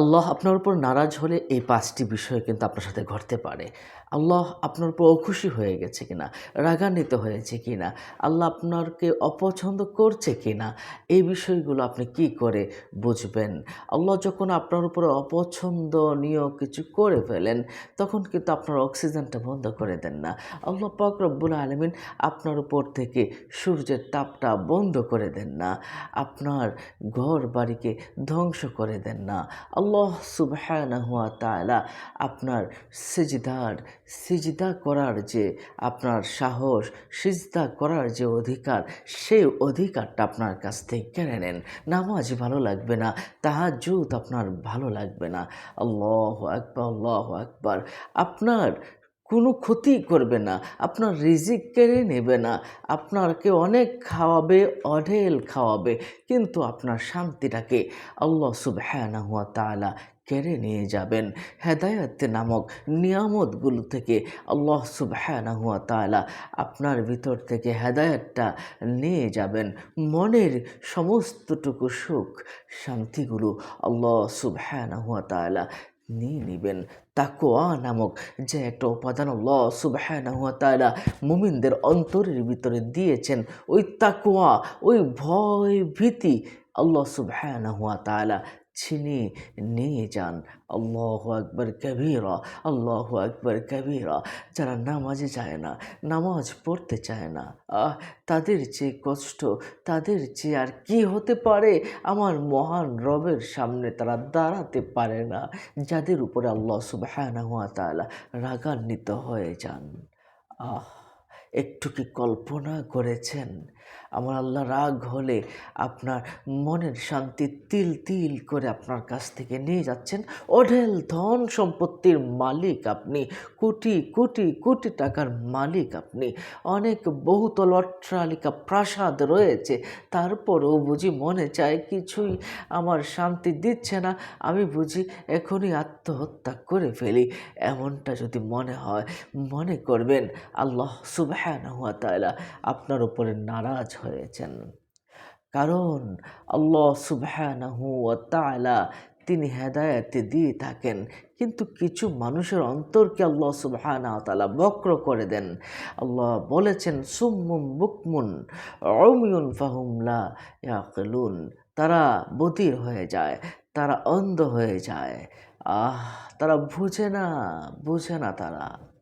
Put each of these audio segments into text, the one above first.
আল্লাহ আপনার উপর নারাজ হলে এই পাঁচটি বিষয় কিন্তু আপনার সাথে ঘটতে পারে। আল্লাহ আপনার উপর অখুশি হয়ে গেছে কিনা, রাগান্বিত হয়েছে কিনা, আল্লাহ আপনারকে অপছন্দ করছে কিনা, এই বিষয়গুলো আপনি কি করে বুঝবেন? আল্লাহ যখন আপনার উপরে অপছন্দনীয় কিছু করে ফেলেন, তখন কিন্তু আপনার অক্সিজেনটা বন্ধ করে দেন না। আল্লাহ পাক রব্বুল আলমিন আপনার উপর থেকে সূর্যের তাপটা বন্ধ করে দেন না। আপনার ঘর বাড়িকে ধ্বংস করে দেন না। আল্লাহ সুবহানাহুয়া তাআলা আপনার সিজদার, সিজদা করার যে আপনার সাহস, সিজদা করার যে অধিকার, সেই অধিকারটা আপনার কাছ থেকে কেড়ে নেন। নামাজ ভালো লাগবে না তাহাজুত আপনার ভালো লাগবে না। আল্লাহ আকবর আল্লাহ আকবর। আপনার কোনো ক্ষতি করবে না, আপনার রিজিক কেড়ে নেবে না, আপনারকে অনেক খাওয়াবে, অঢেল খাওয়াবে, কিন্তু আপনার শান্তিটাকে আল্লাহ সুবহানাহু ওয়া তাআলা কেড়ে নিয়ে যাবেন। হেদায়ত নামক নিয়ামতগুলো থেকে আল্লাহ সুবহানাহু ওয়া তাআলা আপনার ভিতর থেকে হেদায়তটা নিয়ে যাবেন। মনের সমস্তটুকু সুখ, শান্তিগুলো আল্লাহ সুবহানাহু ওয়া তাআলা নিয়ে নেবেন। তাকোয়া নামক যে একটা উপাদান আল্লাহ সুবাহা তাআলা মুমিনদের অন্তরের ভিতরে দিয়েছেন, ওই তাকোয়া ওই ভয় ভীতি আল্লাহ সুবাহ তাআলা ছিনিয়ে নিয়ে যান। আল্লাহ আকবর কবিরা, আল্লাহ আকবর কবিরা। যারা নামাজে যায় না, নামাজ পড়তে চায় না, আহ, তাদের যে কষ্ট, তাদের যে আর কি হতে পারে, আমার মহান রবের সামনে তারা দাঁড়াতে পারে না। যাদের উপরে আল্লাহ তাআলা রাগান্বিত হয়ে যান। আহ। একটু কি কল্পনা করেছেন? আমার আল্লাহ রাগ হলে আপনার মনের শান্তি তিল তিল করে আপনার কাছ থেকে নিয়ে যাচ্ছেন। অঢেল ধন সম্পত্তির মালিক আপনি, কোটি কোটি কোটি টাকার মালিক আপনি। অনেক বহুতল অট্টালিকা প্রাসাদ রয়েছে, তারপরেও বুঝি মনে চায় কিছুই আমার শান্তি দিচ্ছে না। আমি বুঝি এখনই আত্মহত্যা করে ফেলি। এমনটা যদি মনে হয়, মনে করবেন, আল্লাহ সুবহানাহু ওয়া তাআলা আপনার উপরে নারাজ হয়েছেন। কারণ আল্লাহ সুবহানাহু তিনি হেদায়েত দিয়ে থাকেন, কিন্তু কিছু মানুষের অন্তরকে আল্লাহ সুবহানাহু ওয়া তাআলা বক্র করে দেন। আল্লাহ বলেছেন সুম্মুম বুকমুন, উমিয়ুন ফাহুম লা ইয়াকিলুন। তারা বধির হয়ে যায়, তারা অন্ধ হয়ে যায়। আহ, তারা বুঝে না বুঝে না তারা।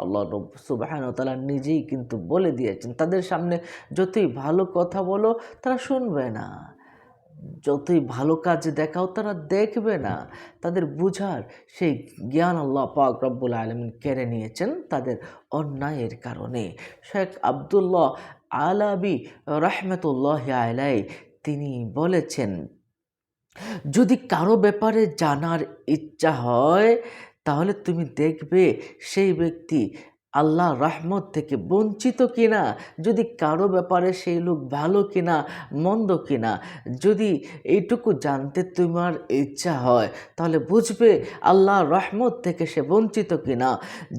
আল্লাহ রব সুবাহান তালা নিজেই কিন্তু বলে দিয়েছেন, তাদের সামনে যতই ভালো কথা বলো তারা শুনবে না। যতই ভালো কাজ দেখাও তারা দেখবে না। তাদের বুঝার সেই জ্ঞান আল্লাহ পাক রব্বুল আলমিন কেড়ে নিয়েছেন তাদের অন্যায়ের কারণে। শেখ আবদুল্লাহ আলাবি রহমতুল্লাহ আলাই তিনি বলেছেন, যদি কারও ব্যাপারে জানার ইচ্ছা হয় তাহলে তুমি দেখবে সেই ব্যক্তি আল্লাহ রহমত থেকে বঞ্চিত কিনা, যদি কারও ব্যাপারে সেই লোক ভালো কিনা, মন্দ কিনা, যদি এইটুকু জানতে তোমার ইচ্ছা হয়, তাহলে বুঝবে আল্লাহ রহমত থেকে সে বঞ্চিত কিনা।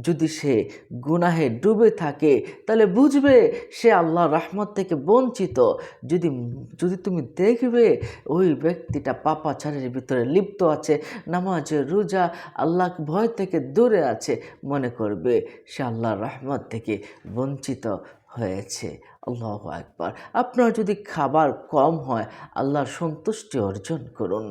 যদি সে গুনাহে ডুবে থাকে, তাহলে বুঝবে সে আল্লাহ রহমত থেকে বঞ্চিত। যদি যদি তুমি দেখবে ওই ব্যক্তিটা পাপাচারের ভিতরে লিপ্ত আছে নামাজ রোজা আল্লাহ ভয় থেকে দূরে আছে, মনে করবে সে আল্লাহ রহমত থেকে বঞ্চিত হয়েছে। আল্লাহ একবার আপনার যদি খাবার কম হয়, আল্লাহর সন্তুষ্টি অর্জন করুন।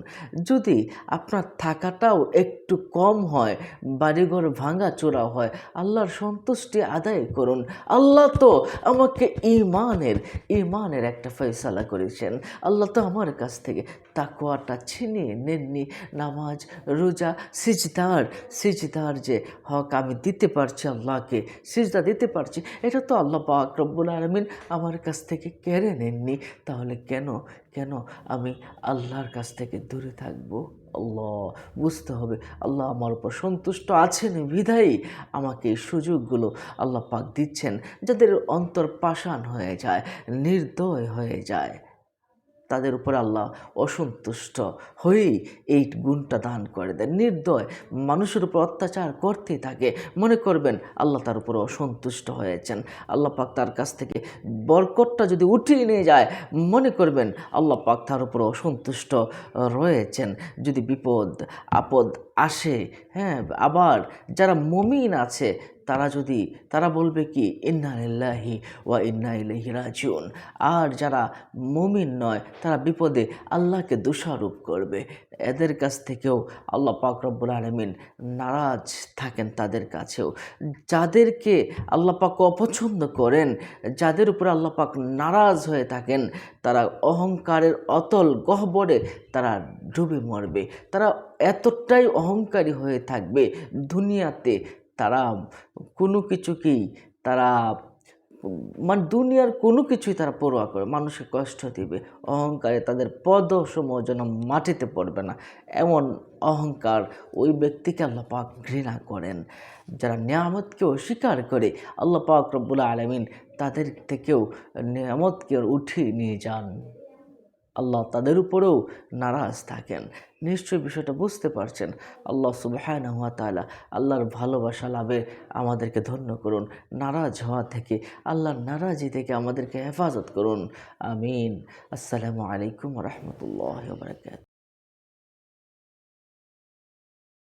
যদি আপনার থাকাটাও একটু কম হয়, বাড়িঘর ভাঙা চোরা হয়, আল্লাহর সন্তুষ্টি আদায় করুন। আল্লাহ তো আমাকে ইমানের ইমানের একটা ফয়সালা করেছেন। আল্লাহ তো আমার কাছ থেকে তাকুয়াটা ছিনিয়ে নেননি। নামাজ, রোজা, সিজদার সিজদার যে হক আমি দিতে পারছি আল্লাহকে, সিজদা দিতে পারছি, এটা তো আল্লাহ পাক রব্বুল আলমিন আমার কাছ থেকে কেড়ে নেননি, তাহলে কেন কেন আমি আল্লাহর কাছ থেকে দূরে থাকব? আল্লাহ, বুঝতে হবে, আল্লাহ আমার উপর সন্তুষ্ট আছেন, বিধায়ী। আমাকে এই সুযোগগুলো আল্লাহ পাক দিচ্ছেন, যাদের অন্তর পাষাণ হয়ে যায়, নির্দয় হয়ে যায়। তাদের উপরে আল্লাহ অসন্তুষ্ট হয়েই এই গুণটা দান করে দেন। নির্দয় মানুষের উপর অত্যাচার করতেই থাকে। মনে করবেন, আল্লাহ তার উপর অসন্তুষ্ট হয়েছেন। আল্লাহ পাক তার কাছ থেকে বরকতটা যদি উঠিয়ে নিয়ে যায়, মনে করবেন, আল্লাহ পাক তার উপর অসন্তুষ্ট রয়েছেন। যদি বিপদ, আপদ আসে হ্যাঁ আবার যারা মমিন আছে তারা যদি, তারা বলবে কি, ইন্না লিল্লাহি ওয়া ইন্না ইলাইহি রাজিউন। আর যারা মুমিন নয়, তারা বিপদে আল্লাহকে দোষারোপ করবে। এদের কাছ থেকেও আল্লাহ পাক রব্বুল আলমিন নারাজ থাকেন তাদের কাছেও। যাদেরকে আল্লাহ পাক অপছন্দ করেন, যাদের উপরে আল্লাহ পাক নারাজ হয়ে থাকেন, তারা অহংকারের অতল গহ্বরে তারা ডুবে মরবে। তারা এতটাই অহংকারী হয়ে থাকবে দুনিয়াতে তারা কোনো কিছুকেই তারা মানে দুনিয়ার কোনো কিছুই তারা পরোয়া করে, মানুষকে কষ্ট দিবে। অহংকারে তাদের পদসমূহ যেন মাটিতে পড়বে না। এমন অহংকার ওই ব্যক্তিকে আল্লাহ পাক ঘৃণা করেন, যারা নিয়ামতকে অস্বীকার করে। আল্লাহ পাক রব্বুল আলমিন তাদের থেকেও নিয়ামতকে উঠিয়ে নিয়ে যান। আল্লাহ তাদের উপরেও নারাজ থাকেন। নিশ্চয়ই বিষয়টা বুঝতে পারছেন। আল্লাহ সুবাহান হুয়া তালা আল্লাহর ভালোবাসা লাভে আমাদেরকে ধন্য করুন। নারাজ হওয়া থেকে, আল্লাহর নারাজি থেকে আমাদেরকে হেফাজত করুন। আমিন। আসসালামু আলাইকুম রহমতুল্লাহ